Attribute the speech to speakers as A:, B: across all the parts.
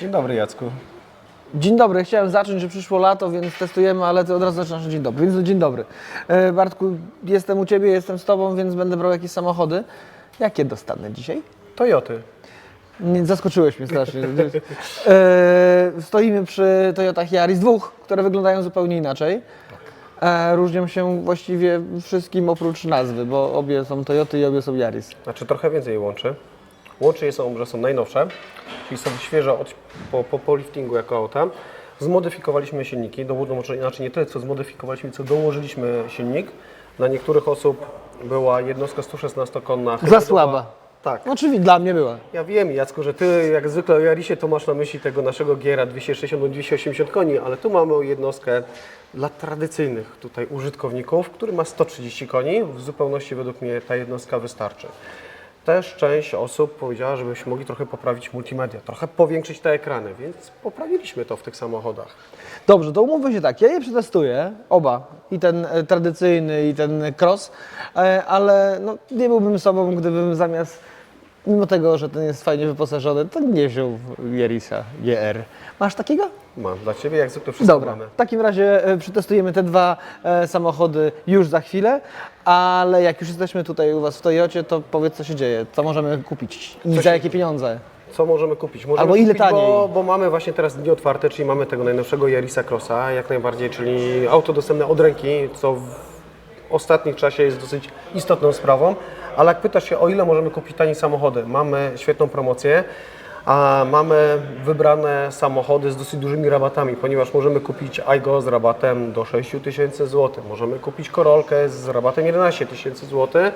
A: Dzień dobry Jacku.
B: Dzień dobry, chciałem zacząć, że przyszło lato, więc testujemy, ale ty od razu zaczynasz dzień dobry, więc dzień dobry. E, Bartku, jestem u Ciebie, jestem z Tobą, więc będę brał jakieś samochody. Jakie dostanę dzisiaj?
A: Toyoty.
B: Nie, zaskoczyłeś mnie strasznie. e, stoimy przy Toyotach Yaris dwóch, które wyglądają zupełnie inaczej. E, różnią się właściwie wszystkim oprócz nazwy, bo obie są Toyoty i obie są Yaris.
A: Znaczy trochę więcej łączy. Łączy je są, że są najnowsze, czyli są świeże od, po, po, po liftingu jako auta. Zmodyfikowaliśmy silniki, do, może inaczej nie tyle co zmodyfikowaliśmy, co dołożyliśmy silnik. Dla niektórych osób była jednostka 116-konna.
B: Za słaba.
A: Tak.
B: No, oczywiście dla mnie była.
A: Ja wiem, Jacku, że Ty jak zwykle o Jarisie to masz na myśli tego naszego Giera 260 bądź 280 koni, ale tu mamy jednostkę dla tradycyjnych tutaj użytkowników, który ma 130 koni. W zupełności według mnie ta jednostka wystarczy. Też część osób powiedziała, żebyśmy mogli trochę poprawić multimedia, trochę powiększyć te ekrany, więc poprawiliśmy to w tych samochodach.
B: Dobrze, to umówmy się tak, ja je przetestuję, oba, i ten e, tradycyjny, i ten cross, e, ale no, nie byłbym sobą, gdybym zamiast, mimo tego, że ten jest fajnie wyposażony, to nie wziął Jerisa GR. Masz takiego?
A: Mam dla Ciebie jak zwykle wszystko
B: Dobra,
A: mamy.
B: w takim razie e, przetestujemy te dwa e, samochody już za chwilę, ale jak już jesteśmy tutaj u Was w Toyocie, to powiedz co się dzieje, co możemy kupić i za jakie pieniądze.
A: Co możemy kupić? Możemy
B: Albo ile
A: kupić,
B: taniej?
A: Bo, bo mamy właśnie teraz dni otwarte, czyli mamy tego najnowszego Yarisa Crossa, jak najbardziej, czyli auto dostępne od ręki, co w ostatnich czasie jest dosyć istotną sprawą. Ale jak pytasz się, o ile możemy kupić tanie samochody, mamy świetną promocję, a mamy wybrane samochody z dosyć dużymi rabatami, ponieważ możemy kupić Aigo z rabatem do 6 tysięcy złotych, możemy kupić Korolkę z rabatem 11 tysięcy złotych,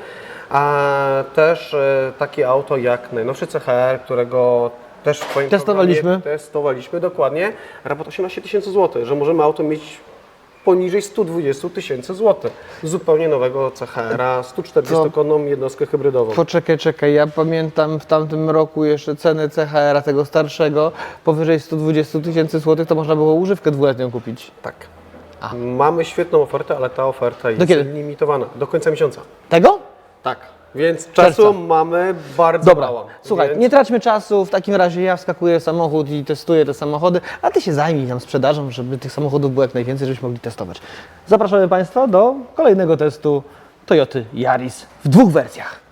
A: a też e, takie auto jak najnowszy CHR, którego też w swoim
B: Testowaliśmy.
A: testowaliśmy dokładnie, rabat 18 tysięcy złotych, że możemy auto mieć poniżej 120 tysięcy złotych. Zupełnie nowego CHR-a, 140-konną jednostkę hybrydową.
B: Poczekaj, czekaj, ja pamiętam w tamtym roku jeszcze ceny CHR-a tego starszego powyżej 120 tysięcy złotych, to można było używkę dwuletnią kupić.
A: Tak. Mamy świetną ofertę, ale ta oferta jest
B: kiedy?
A: limitowana. Do końca miesiąca.
B: Tego?
A: Tak. Więc czasu
B: Czerwca.
A: mamy bardzo
B: Dobra,
A: mało.
B: słuchaj,
A: Więc
B: nie traćmy czasu, w takim razie ja wskakuję w samochód i testuję te samochody, a Ty się zajmij tam sprzedażą, żeby tych samochodów było jak najwięcej, żebyśmy mogli testować. Zapraszamy Państwa do kolejnego testu Toyoty Yaris w dwóch wersjach.